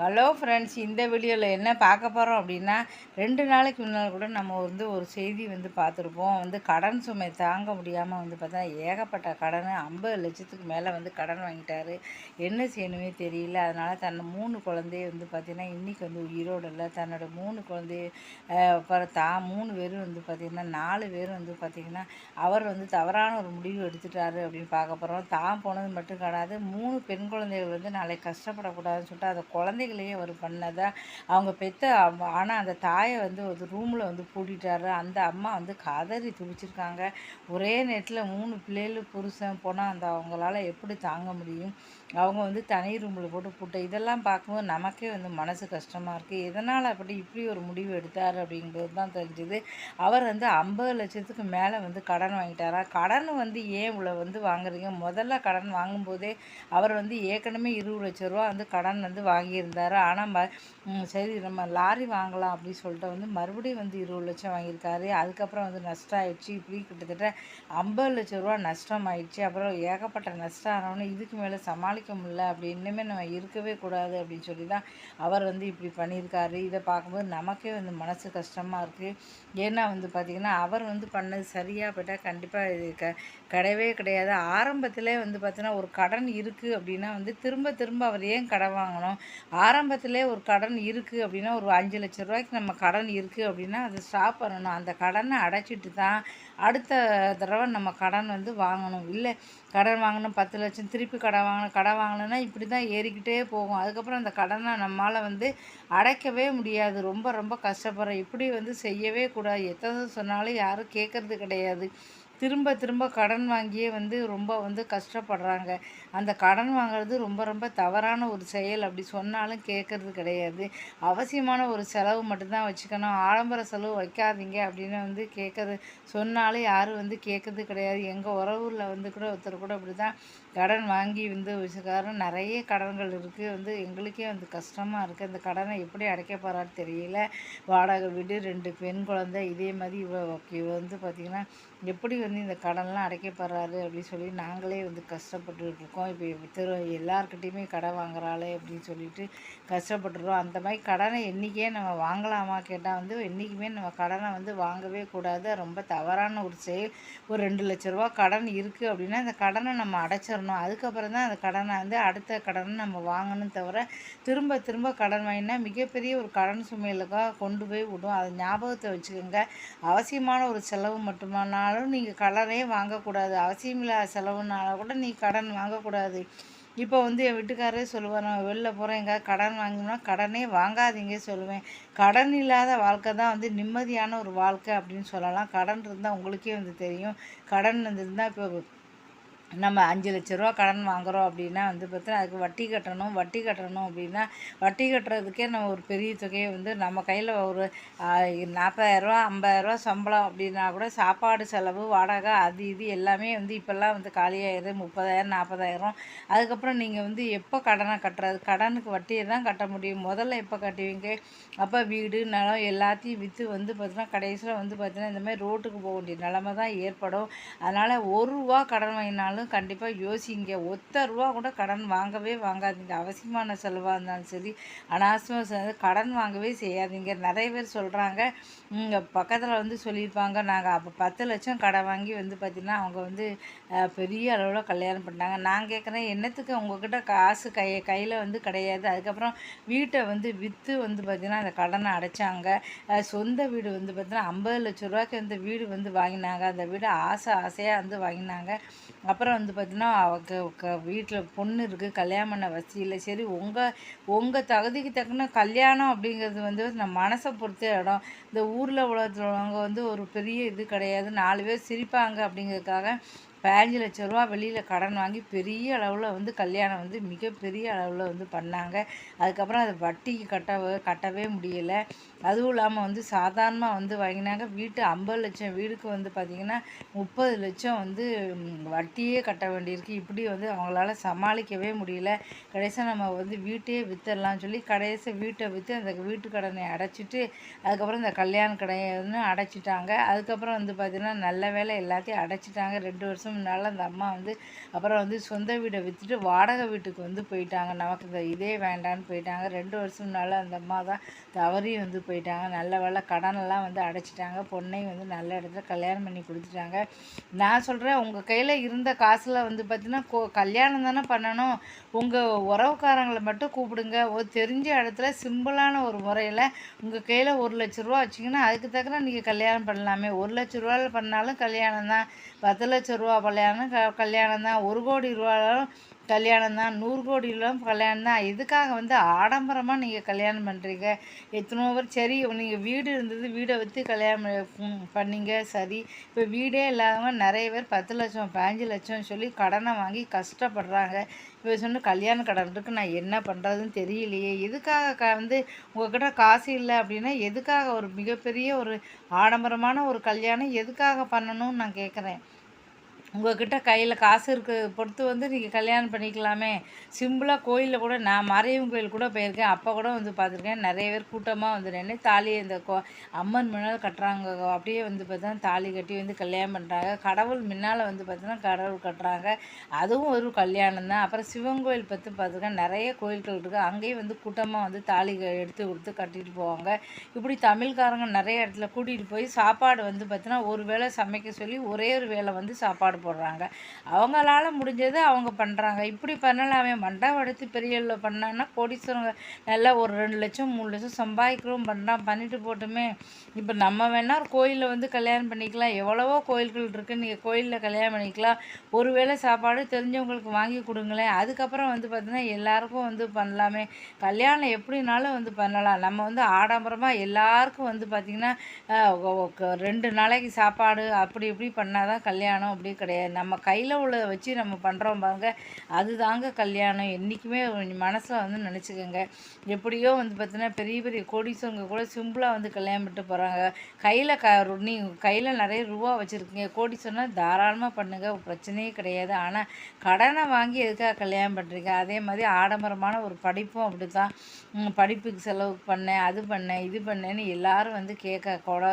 Hello friends இந்த வீடியோவில் என்ன பார்க்க போகிறோம் அப்படின்னா ரெண்டு நாளைக்கு முன்னால் கூட நம்ம வந்து ஒரு செய்தி வந்து பார்த்துருப்போம். வந்து கடன் சுமை தாங்க முடியாமல் வந்து பார்த்தா ஏகப்பட்ட கடன் ஐம்பது லட்சத்துக்கு மேலே வந்து கடன் வாங்கிட்டாரு. என்ன செய்யணுமே தெரியல. அதனால் தன்னை மூணு குழந்தைய வந்து பார்த்திங்கன்னா இன்றைக்கி வந்து உயிரோடு இல்லை. தன்னோட மூணு குழந்தைய அப்புறம் தான் மூணு பேரும் வந்து பார்த்திங்கன்னா நாலு பேரும் வந்து பார்த்திங்கன்னா அவர் வந்து தவறான ஒரு முடிவு எடுத்துட்டாரு அப்படின்னு பார்க்க போகிறோம் தான் போனது மட்டும் கிடையாது மூணு பெண் குழந்தைகள் வந்து நாளைக்கு கஷ்டப்படக்கூடாதுன்னு சொல்லிட்டு அந்த குழந்தைகளையும் அவர் பண்ணதை? அவங்க பெத்த ஆனால் அந்த தாயை வந்து ஒரு ரூமில் வந்து பூட்டிட்டாரு. அந்த அம்மா வந்து கதறி துடிச்சிருக்காங்க. ஒரே நேரத்தில் மூணு பிள்ளைகள் புருஷன் போனால் அந்த அவங்களால எப்படி தாங்க முடியும்? அவங்க வந்து தனி ரூமில் போட்டு பூட்ட இதெல்லாம் பார்க்கும்போது நமக்கே வந்து மனசு கஷ்டமாக இருக்குது எதனால் அப்படி இப்படி ஒரு முடிவு எடுத்தார் அப்படிங்கிறது தான் தெரிஞ்சுது. அவர் வந்து ஐம்பது லட்சத்துக்கு மேலே வந்து கடன் வாங்கிட்டாரா? கடன் வந்து ஏன் இவ்வளோ வந்து வாங்குறீங்க? முதல்ல கடன் வாங்கும்போதே அவர் வந்து ஏற்கனவே இருபது லட்ச ரூபா வந்து கடன் வந்து வாங்கியிருந்தார். ஆனால் ம சரி நம்ம லாரி வாங்கலாம் அப்படின்னு சொல்லிட்டு வந்து மறுபடியும் வந்து இருபது லட்சம் வாங்கியிருக்காரு. அதுக்கப்புறம் வந்து நஷ்டம் ஆயிடுச்சு இப்படி கிட்டத்தட்ட ஐம்பது லட்ச ரூபா நஷ்டம் ஆயிடுச்சு அப்புறம் ஏகப்பட்ட நஷ்டம் ஆனவொன்னே இதுக்கு மேலே சமாளிக்க முடியல அப்படி இன்னுமே நம்ம இருக்கவே கூடாது அப்படின்னு சொல்லி தான் அவர் வந்து இப்படி பண்ணியிருக்காரு. இதை பார்க்கும்போது நமக்கே வந்து மனசு கஷ்டமாக இருக்குது ஏன்னா வந்து பார்த்திங்கன்னா அவர் வந்து பண்ணது சரியாக போயிட்டால் கண்டிப்பாக இது க கிடையவே கிடையாது. ஆரம்பத்திலே வந்து பார்த்தீங்கன்னா ஒரு கடன் இருக்குது அப்படின்னா வந்து திரும்ப திரும்ப அவர் ஏன் கடன் வாங்கணும்? ஆரம்பத்திலே ஒரு கடன் இருக்குது அப்படின்னா ஒரு அஞ்சு லட்ச ரூபாய்க்கு நம்ம கடன் இருக்குது அப்படின்னா அதை ஸ்டாப் பண்ணணும். அந்த கடனை அடைச்சிட்டு தான் அடுத்த தடவை நம்ம கடன் வந்து வாங்கணும். இல்லை கடன் வாங்கணும் பத்து லட்சம் திருப்பி கடன் வாங்கணும் கடன் வாங்கணும்னா இப்படி தான் ஏறிக்கிட்டே போகும். அதுக்கப்புறம் அந்த கடனை நம்மளால் வந்து அடைக்கவே முடியாது. ரொம்ப ரொம்ப கஷ்டப்படுறோம். இப்படி வந்து செய்யவே கூடாது. எத்தனை சொன்னாலும் யாரும் கேட்கறது கிடையாது. திரும்ப திரும்ப கடன் வாங்கியே வந்து ரொம்ப வந்து கஷ்டப்படுறாங்க. அந்த கடன் வாங்குறது ரொம்ப ரொம்ப தவறான ஒரு செயல் அப்படி சொன்னாலும் கேட்கறது கிடையாது. அவசியமான ஒரு செலவு மட்டும்தான் வச்சுக்கணும். ஆடம்பர செலவு வைக்காதீங்க அப்படின்னு வந்து கேட்கறது சொன்னாலும் யாரும் வந்து கேட்கறது கிடையாது. எங்கள் உறவுல வந்து கூட ஒருத்தர் கூட அப்படி தான் கடன் வாங்கி வந்து விஷயக்காரரும் நிறைய கடன்கள் இருக்குது வந்து எங்களுக்கே வந்து கஷ்டமாக இருக்குது அந்த கடனை எப்படி அடைக்க போகிறான்னு தெரியல. வாடகை வீடு ரெண்டு பெண் குழந்தை இதே மாதிரி இவ இவ வந்து பார்த்திங்கன்னா எப்படி வந்து இந்த கடன்லாம் அடைக்க போகிறாரு அப்படின்னு சொல்லி நாங்களே வந்து கஷ்டப்பட்டுட்டு இருக்கோம். இப்போ திரு எல்லாருக்கிட்டேயுமே கடன் வாங்குறாளே அப்படின்னு சொல்லிட்டு கஷ்டப்பட்டுருவோம் அந்த மாதிரி கடனை என்றைக்கே நம்ம வாங்கலாமா கேட்டால் வந்து என்றைக்குமே நம்ம கடனை வந்து வாங்கவே கூடாது. ரொம்ப தவறான ஒரு செயல். ஒரு ரெண்டு லட்ச ரூபா கடன் இருக்குது அப்படின்னா அந்த கடனை நம்ம அடைச்சிடணும். அதுக்கப்புறம் தான் அந்த கடனை வந்து அடுத்த கடனை நம்ம வாங்கணும் தவிர திரும்ப திரும்ப கடன் வாங்கினா மிகப்பெரிய ஒரு கடன் சுமையலுக்காக கொண்டு போய் விடும். அதை ஞாபகத்தை வச்சுக்கோங்க. அவசியமான ஒரு செலவு மட்டுமானாலும் நீங்கள் கடனே வாங்கக்கூடாது. அவசியமில்லாத செலவுனால கூட நீ கடன் வாங்கக்கூடாது. இப்போ வந்து என் வீட்டுக்காரரே சொல்லுவார் நான் வெளில போகிறேன் எங்கேயாவது கடன் வாங்கினா கடனே வாங்காதீங்க சொல்லுவேன். கடன் இல்லாத வாழ்க்கை தான் வந்து நிம்மதியான ஒரு வாழ்க்கை அப்படின்னு சொல்லலாம். கடன் இருந்தால் உங்களுக்கே வந்து தெரியும். கடன் இருந்தால் இப்போ நம்ம அஞ்சு லட்ச ரூபா கடன் வாங்குகிறோம் அப்படின்னா வந்து பார்த்தா அதுக்கு வட்டி கட்டணும் வட்டி கட்டணும் அப்படின்னா வட்டி கட்டுறதுக்கே நம்ம ஒரு பெரிய தொகையை வந்து நம்ம கையில் ஒரு நாற்பதாயிரரூவா ஐம்பதாயிரரூவா சம்பளம் அப்படின்னா கூட சாப்பாடு செலவு வாடகை அது இது எல்லாமே வந்து இப்போல்லாம் வந்து காலியாகிடுது முப்பதாயிரம் நாற்பதாயிரம் அதுக்கப்புறம் நீங்கள் வந்து எப்போ கடனை கட்டுறது? கடனுக்கு வட்டியை தான் கட்ட முடியும். முதல்ல எப்போ கட்டுவீங்க? அப்போ வீடு நிலம் எல்லாத்தையும் விற்று வந்து பார்த்தீங்கன்னா கடைசியில் வந்து பார்த்தீங்கன்னா இந்த மாதிரி ரோட்டுக்கு போக வேண்டிய நிலமை தான் ஏற்படும். அதனால் ஒரு ரூபா கடன் வாங்கினாலும் கண்டிப்பாக யோசிங்க. ஒத்த ரூபா கூட கடன் வாங்கவே வாங்காதீங்க. அவசியமான செலவாக இருந்தாலும் சரி அனாவசியமாக செலவு கடன் வாங்கவே செய்யாதீங்க. நிறைய பேர் சொல்கிறாங்க இங்கே பக்கத்தில் வந்து சொல்லியிருப்பாங்க. நாங்கள் அப்போ பத்து லட்சம் கடன் வாங்கி வந்து பார்த்திங்கன்னா அவங்க வந்து பெரிய அளவில் கல்யாணம் பண்ணாங்க நான் கேட்குறேன் என்னத்துக்கு உங்ககிட்ட காசு கை கையில் வந்து கிடையாது. அதுக்கப்புறம் வீட்டை வந்து விற்று வந்து பார்த்திங்கன்னா அந்த கடனை அடைச்சாங்க. சொந்த வீடு வந்து பார்த்திங்கன்னா ஐம்பது லட்ச ரூபாய்க்கு அந்த வீடு வந்து வாங்கினாங்க. அந்த வீடு ஆசை ஆசையாக வந்து வாங்கினாங்க. அப்புறம் வந்து பார்த்திங்கன்னா அவங்க வீட்டில் பொண்ணு இருக்குது கல்யாணம் பண்ண வசதி இல்லை. சரி உங்கள் உங்கள் தகுதிக்கு தக்கன கல்யாணம் அப்படிங்கிறது வந்து நம்ம மனசை பொறுத்த இடம். இந்த ஊரில் உள்ளவங்க வந்து ஒரு பெரிய இது கிடையாது. நாலு பேர் சிரிப்பாங்க அப்படிங்கிறதுக்காக பதினஞ்சு லட்ச ரூபா வெளியில் கடன் வாங்கி பெரிய அளவில் வந்து கல்யாணம் வந்து மிகப்பெரிய அளவில் வந்து பண்ணாங்க. அதுக்கப்புறம் அதை வட்டிக்கு கட்டவே கட்டவே முடியலை. அதுவும் இல்லாமல் வந்து சாதாரணமாக வந்து வாங்கினாங்க. வீட்டு ஐம்பது லட்சம் வீடுக்கு வந்து பார்த்திங்கன்னா முப்பது லட்சம் வந்து வட்டியே கட்ட வேண்டியிருக்கு. இப்படி வந்து அவங்களால சமாளிக்கவே முடியல. கடைசியாக நம்ம வந்து வீட்டையே வித்துடலாம்னு சொல்லி கடைசி வீட்டை விற்று அந்த வீட்டு கடனை அடைச்சிட்டு அதுக்கப்புறம் இந்த கல்யாண கடையை வந்து அடைச்சிட்டாங்க. அதுக்கப்புறம் வந்து பார்த்திங்கன்னா நல்ல வேலை எல்லாத்தையும் அடைச்சிட்டாங்க. ரெண்டு வருஷம் வருஷம்னால அந்த அம்மா வந்து அப்புறம் வந்து சொந்த வீடை விற்றுட்டு வாடகை வீட்டுக்கு வந்து போயிட்டாங்க. நமக்கு இந்த இதே வேண்டான்னு போயிட்டாங்க. ரெண்டு வருஷம் முன்னால் அந்த அம்மா தான் தவறியும் வந்து போயிட்டாங்க. நல்ல வேலை கடனெல்லாம் வந்து அடைச்சிட்டாங்க. பொண்ணையும் வந்து நல்ல இடத்துல கல்யாணம் பண்ணி கொடுத்துட்டாங்க. நான் சொல்கிறேன் உங்கள் கையில் இருந்த காசில் வந்து பார்த்தீங்கன்னா கோ கல்யாணம் தானே பண்ணணும். உங்கள் உறவுக்காரங்களை மட்டும் கூப்பிடுங்க. ஒரு தெரிஞ்ச இடத்துல சிம்பிளான ஒரு முறையில் உங்கள் கையில் ஒரு லட்ச ரூபா வச்சிங்கன்னா அதுக்கு தக்கன நீங்கள் கல்யாணம் பண்ணலாமே. ஒரு லட்ச ரூபாவில் பண்ணாலும் கல்யாணம் தான். பத்து லட்ச ரூபா கல்யாணம் க கல்யாணம் தான் ஒரு கோடி ரூபாலும் கல்யாணம் தான். நூறு கோடியிலும் கல்யாணம் தான். எதுக்காக வந்து ஆடம்பரமாக நீங்கள் கல்யாணம் பண்ணுறீங்க எத்தனோ பேர் சரி நீங்கள் வீடு இருந்தது வீடை விற்று கல்யாணம் பண்ணீங்க. சரி இப்போ வீடே இல்லாதவங்க நிறைய பேர் பத்து லட்சம் பதினஞ்சு லட்சம் சொல்லி கடனை வாங்கி கஷ்டப்படுறாங்க. இப்போ சொன்ன கல்யாண கடன் இருக்குது நான் என்ன பண்ணுறதுன்னு தெரியலையே. எதுக்காக க வந்து உங்கள்கிட்ட காசு இல்லை அப்படின்னா எதுக்காக ஒரு மிகப்பெரிய ஒரு ஆடம்பரமான ஒரு கல்யாணம் எதுக்காக பண்ணணும்னு நான் கேட்குறேன். உங்கள்கிட்ட கையில் காசு இருக்க பொறுத்து வந்து நீங்கள் கல்யாணம் பண்ணிக்கலாமே. சிம்பிளாக கோயிலில் கூட நான் மறையும் கோயில் கூட போயிருக்கேன். அப்போ கூட வந்து பார்த்துருக்கேன். நிறைய பேர் கூட்டமாக வந்து நின்று தாலி இந்த கோ அம்மன் முன்னால் கட்டுறாங்க. அப்படியே வந்து பார்த்தோன்னா தாலி கட்டி வந்து கல்யாணம் பண்ணுறாங்க கடவுள் முன்னால் வந்து பார்த்தீங்கன்னா கடவுள் கட்டுறாங்க. அதுவும் ஒரு கல்யாணம் தான். அப்புறம் சிவன் கோயில் பற்றி பார்த்துருக்கேன். நிறைய கோயில்கள் இருக்குது அங்கேயும் வந்து கூட்டமாக வந்து தாலி எடுத்து கொடுத்து கட்டிட்டு போவாங்க. இப்படி தமிழ்காரங்க நிறைய இடத்துல கூட்டிகிட்டு போய் சாப்பாடு வந்து பார்த்தீங்கன்னா ஒரு வேளை சமைக்க சொல்லி ஒரே ஒரு வேளை வந்து சாப்பாடு போடுறாங்க. அவங்களால முடிஞ்சது அவங்க பண்ணுறாங்க இப்படி பண்ணலாமே. மண்டபடுத்தி பெரிய பண்ணான்னா கோடீஸ்வரங்க நல்லா ஒரு ரெண்டு லட்சம் மூணு லட்சம் சம்பாதிக்கிறோம் பண்ணுறான் பண்ணிட்டு போட்டுமே. இப்போ நம்ம வேணால் கோயிலில் வந்து கல்யாணம் பண்ணிக்கலாம். எவ்வளவோ கோயில்கள் இருக்குது நீங்கள் கோயிலில் கல்யாணம் பண்ணிக்கலாம். ஒருவேளை சாப்பாடு தெரிஞ்சவங்களுக்கு வாங்கி கொடுங்களேன். அதுக்கப்புறம் வந்து பார்த்திங்கன்னா எல்லாருக்கும் வந்து பண்ணலாமே. கல்யாணம் எப்படினாலும் வந்து பண்ணலாம். நம்ம வந்து ஆடம்பரமாக எல்லாருக்கும் வந்து பார்த்திங்கன்னா ரெண்டு நாளைக்கு சாப்பாடு அப்படி இப்படி பண்ணால் தான் கல்யாணம் அப்படி கிடையாது கிடையாது. நம்ம கையில் உள்ளதை வச்சு நம்ம பண்ணுறோம் பாருங்க. அது தாங்க கல்யாணம். என்றைக்குமே மனசில் வந்து நினச்சிக்கோங்க. எப்படியோ வந்து பார்த்தீங்கன்னா பெரிய பெரிய கோடீஸ்வரங்க கூட சிம்பிளாக வந்து கல்யாணம் பண்ணிட்டு போகிறாங்க கையில் க நீங்கள் கையில் நிறைய ரூபா வச்சுருக்கீங்க. கோடீஸ்வரனா தாராளமாக பண்ணுங்கள் பிரச்சனையே கிடையாது. ஆனால் கடனை வாங்கி எதுக்காக கல்யாணம் பண்ணுறீங்க அதே மாதிரி ஆடம்பரமான ஒரு படிப்பும் அப்படி தான் படிப்புக்கு செலவு பண்ணேன் அது பண்ணேன் இது பண்ணேன்னு எல்லாரும் வந்து கேட்க கூட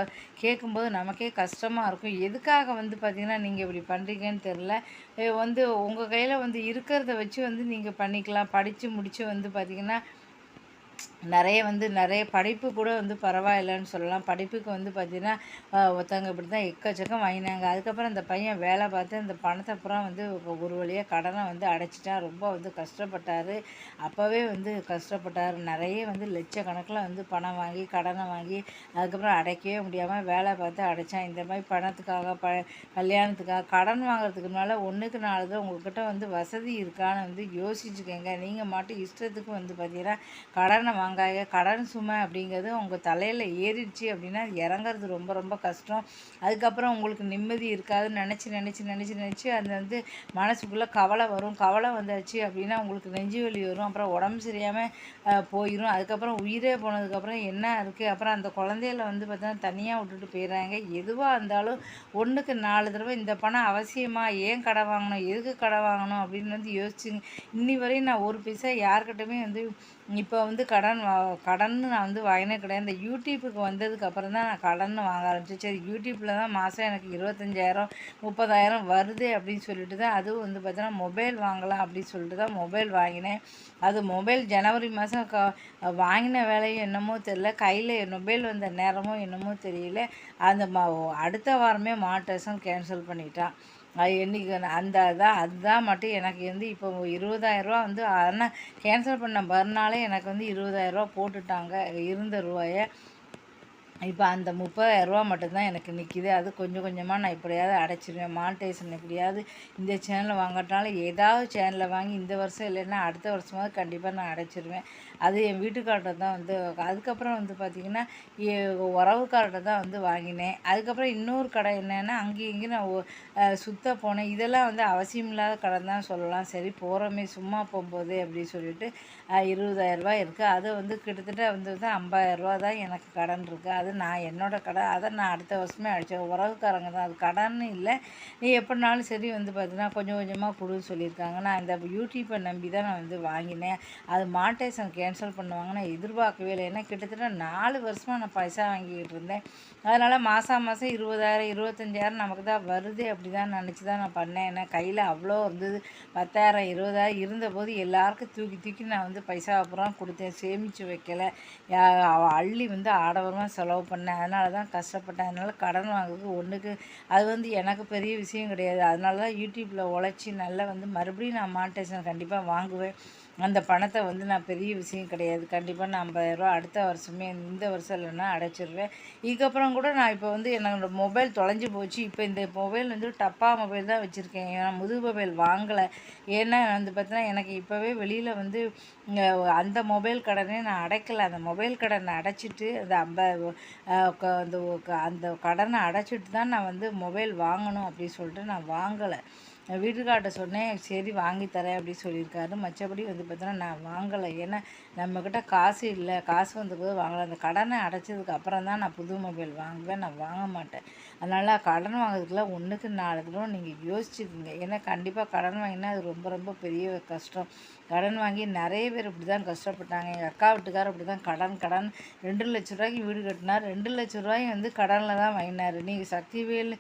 கேட்கும்போது நமக்கே கஷ்டமாக இருக்கும். எதுக்காக வந்து பார்த்திங்கன்னா நீங்கள் இப்படி பண்ணுறீங்க பண்ணுறீங்கன்னு தெரில வந்து உங்கள் கையில் வந்து இருக்கிறத வச்சு வந்து நீங்கள் பண்ணிக்கலாம். படித்து முடித்து வந்து பார்த்திங்கன்னா நிறைய வந்து நிறைய படிப்பு கூட வந்து பரவாயில்லைன்னு சொல்லலாம். படிப்புக்கு வந்து பார்த்திங்கன்னா ஒருத்தவங்க இப்படி தான் எக்கச்சக்கம் வாங்கினாங்க. அதுக்கப்புறம் அந்த பையன் வேலை பார்த்து அந்த பணத்தை அப்புறம் வந்து ஒரு வழியாக கடனை வந்து அடைச்சிட்டான். ரொம்ப வந்து கஷ்டப்பட்டார். அப்போவே வந்து கஷ்டப்பட்டார். நிறைய வந்து லட்சக்கணக்கில் வந்து பணம் வாங்கி கடனை வாங்கி அதுக்கப்புறம் அடைக்கவே முடியாமல் வேலை பார்த்து அடைச்சான். இந்த மாதிரி பணத்துக்காக ப கல்யாணத்துக்காக கடன் வாங்குறதுக்கு மேலே ஒன்றுக்கு நாலு தான் உங்கள்கிட்ட வந்து வசதி இருக்கான்னு வந்து யோசிச்சுக்கோங்க. நீங்கள் மட்டும் இஷ்டத்துக்கு வந்து பார்த்தீங்கன்னா கடன் வாங்க வாங்காய கடன் சுமை அப்படிங்கிறது உங்கள் தலையில் ஏறிடுச்சு அப்படின்னா அது இறங்குறது ரொம்ப ரொம்ப கஷ்டம். அதுக்கப்புறம் உங்களுக்கு நிம்மதி இருக்காதுன்னு நினச்சி நினச்சி நினச்சி நினச்சி அது வந்து மனசுக்குள்ளே கவலை வரும். கவலை வந்தாச்சு அப்படின்னா உங்களுக்கு நெஞ்சு வலி வரும். அப்புறம் உடம்பு சரியாமல் போயிடும் அதுக்கப்புறம் உயிரே போனதுக்கப்புறம் என்ன இருக்குது அப்புறம் அந்த குழந்தையில வந்து பார்த்தீங்கன்னா தனியாக விட்டுட்டு போயிடுறாங்க எதுவாக இருந்தாலும் ஒன்றுக்கு நாலு தடவை இந்த பணம் அவசியமாக ஏன் கடை வாங்கணும்? எதுக்கு கடை வாங்கணும்? அப்படின்னு வந்து யோசிச்சுங்க. இன்னி வரையும் நான் ஒரு பைசா யார்கிட்டமே வந்து இப்போ வந்து க கடன் வா கடன் நான் வந்து வாங்கினே கிடையாது. இந்த யூடியூப்புக்கு வந்ததுக்கப்புறம் தான் நான் கடன் வாங்க ஆரம்பிச்சேன். சரி யூடியூப்பில் தான் மாதம் எனக்கு இருபத்தஞ்சாயிரம் முப்பதாயிரம் வருது அப்படின்னு சொல்லிட்டு தான் அதுவும் வந்து பார்த்தீங்கன்னா மொபைல் வாங்கலாம் அப்படின்னு சொல்லிட்டு தான் மொபைல் வாங்கினேன். அது மொபைல் ஜனவரி மாதம் க வாங்கின வேலையும் என்னமோ தெரில கையில் மொபைல் வந்த நேரமோ என்னமோ தெரியல. அந்த அடுத்த வாரமே மாட்டேஷன் கேன்சல் பண்ணிட்டான். அது என்றைக்கு அந்த தான் அதுதான் மட்டும் எனக்கு வந்து இப்போ இருபதாயிரரூவா வந்து ஆனால் கேன்சல் பண்ண மறுநாளே எனக்கு வந்து இருபதாயிரரூவா போட்டுட்டாங்க. இருந்த ரூபாயை இப்போ அந்த முப்பதாயிரரூவா மட்டும்தான் எனக்கு நிற்கிது அது கொஞ்சம் கொஞ்சமாக நான் எப்படியாவது அடைச்சிருவேன். மானிட்டேஷன் எப்படியாவது இந்த சேனலில் வாங்கட்டாலும் ஏதாவது சேனலில் வாங்கி இந்த வருஷம் இல்லைன்னா அடுத்த வருஷமாவது கண்டிப்பாக நான் அடைச்சிருவேன். அது என் வீட்டுக்கார்ட்ட தான் வந்து அதுக்கப்புறம் வந்து பார்த்திங்கன்னா உறவுக்கார்ட்ட தான் வந்து வாங்கினேன். அதுக்கப்புறம் இன்னொரு கடை என்னென்னா அங்கேயும் இங்கேயும் நான் சுத்த போனேன். இதெல்லாம் வந்து அவசியம் இல்லாத கடை தான் சொல்லலாம். சரி போகிறோமே சும்மா போகும்போது அப்படின்னு சொல்லிட்டு இருபதாயிரரூபா இருக்குது அது வந்து கிட்டத்தட்ட வந்து தான் ஐம்பதாயிரரூபா தான் எனக்கு கடன் இருக்குது அது அது நான் என்னோடய கடை அதை நான் அடுத்த வருஷமே அடித்தேன் உறவுக்காரங்க தான். அது கடைன்னு இல்லை. நீ எப்படினாலும் சரி வந்து பார்த்தீங்கன்னா கொஞ்சம் கொஞ்சமாக கொடுன்னு சொல்லியிருக்காங்க. நான் இந்த யூடியூப்பை நம்பி தான் நான் வந்து வாங்கினேன். அது மாட்டேஷன் கேன்சல் பண்ணுவாங்க. நான் எதிர்பார்க்கவே இல்லை. ஏன்னா கிட்டத்தட்ட நாலு வருஷமாக நான் பைசா வாங்கிக்கிட்டு இருந்தேன். அதனால் மாதம் மாதம் இருபதாயிரம் இருபத்தஞ்சாயிரம் நமக்கு தான் வருது. அப்படி தான் நினச்சி தான் நான் பண்ணேன். ஏன்னா கையில் அவ்வளோ இருந்தது. பத்தாயிரம் இருபதாயிரம் இருந்தபோது எல்லாருக்கும் தூக்கி தூக்கி நான் வந்து பைசா அப்புறம் கொடுத்தேன். சேமித்து வைக்கலை. அள்ளி வந்து ஆடவரமாக செலவு பண்ணேன். அதனால தான் கஷ்டப்பட்டேன். அதனால் கடன் வாங்குறது ஒன்றுக்கு அது வந்து எனக்கு பெரிய விஷயம் கிடையாது. அதனால தான் யூடியூப்பில் உழைச்சி நல்லா வந்து மறுபடியும் நான் மானிட்டேஷன் கண்டிப்பாக வாங்குவேன். அந்த பணத்தை வந்து நான் பெரிய விஷயம் கிடையாது. கண்டிப்பாக நான் ஐம்பதாயிரரூவா அடுத்த வருஷமே இந்த வருஷம் இல்லைன்னா அடைச்சிடுவேன் இதுக்கப்புறம் கூட நான் இப்போ வந்து என்னோடய மொபைல் தொலைஞ்சி போச்சு. இப்போ இந்த மொபைல் வந்து டப்பா மொபைல் தான் வச்சுருக்கேன். ஏன்னா முது மொபைல் வாங்கலை. ஏன்னா வந்து பார்த்தீங்கன்னா எனக்கு இப்போவே வெளியில் வந்து அந்த மொபைல் கடனே நான் அடைக்கலை. அந்த மொபைல் கடனை அடைச்சிட்டு அந்த ஐம்பது அந்த அந்த கடனை அடைச்சிட்டு தான் நான் வந்து மொபைல் வாங்கணும் அப்படின்னு சொல்லிட்டு நான் வாங்கலை. வீட்டுக்கார்ட்ட சொன்னேன் சரி வாங்கி தரேன் அப்படின்னு சொல்லியிருக்காரு. மற்றபடி வந்து பார்த்தோன்னா நான் வாங்கலை. ஏன்னா நம்மக்கிட்ட காசு இல்லை. காசு வந்தபோது வாங்கலை. அந்த கடனை அடைச்சதுக்கு அப்புறம் தான் நான் புது மொபைல் வாங்குவேன். நான் வாங்க மாட்டேன். அதனால் கடன் வாங்குறதுக்குலாம் ஒன்றுக்கு நாலு தடவை நீங்கள் யோசிச்சுக்கோங்க. ஏன்னா கண்டிப்பாக கடன் வாங்கினா அது ரொம்ப ரொம்ப பெரிய கஷ்டம். கடன் வாங்கி நிறைய பேர் இப்படி தான் கஷ்டப்பட்டாங்க. எங்கள் அக்கா வீட்டுக்காரர் அப்படி தான் கடன் கடன். ரெண்டு லட்ச ரூபாய்க்கு வீடு கட்டினார். ரெண்டு லட்ச ரூபாயும் வந்து கடனில் தான் வாங்கினார். நீங்கள் சக்திவேல்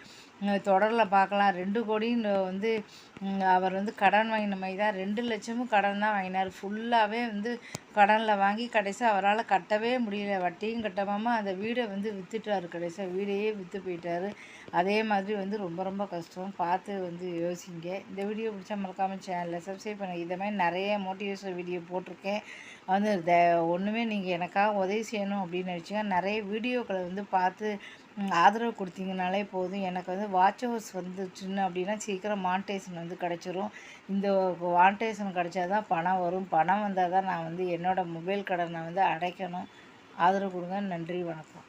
தொடரில் பார்க்கலாம். ரெண்டு கோடின்னு வந்து அவர் வந்து கடன் வாங்கின மாதிரி தான். ரெண்டு லட்சமும் கடன் தான் வாங்கினார். ஃபுல்லாகவே வந்து கடனில் வாங்கி கடைசியாக அவரால் கட்டவே முடியல. வட்டியும் கட்டாமல் அந்த வீடை வந்து விற்றுட்டார் கடைசியாக வீடையே விற்று போயிட்டார். அதே மாதிரி வந்து ரொம்ப ரொம்ப கஷ்டம். பார்த்து வந்து யோசிங்க. இந்த வீடியோ பிடிச்சா மறக்காமல் சேனலில் சப்ஸ்கிரைப் பண்ணுங்கள் இதை மாதிரி நிறைய மோட்டிவேஷன் வீடியோ போட்டிருக்கேன். வந்து ஒன்றுமே நீங்கள் எனக்காக உதவி செய்யணும் அப்படின்னு நினச்சிங்க. நிறைய வீடியோக்களை வந்து பார்த்து ஆதரவு கொடுத்தீங்கனாலே போதும். எனக்கு வந்து வாட்ச் ஹவர்ஸ் வந்துச்சுன்னு அப்படின்னா சீக்கிரம் மானிட்டேஷன் வந்து கிடச்சிரும். இந்த மானிட்டேஷன் கிடச்சா தான் பணம் வரும். பணம் வந்தால் தான் நான் வந்து என்னோடய மொபைல் கடனை வந்து அடைக்கணும். ஆதரவு கொடுங்க. நன்றி வணக்கம்.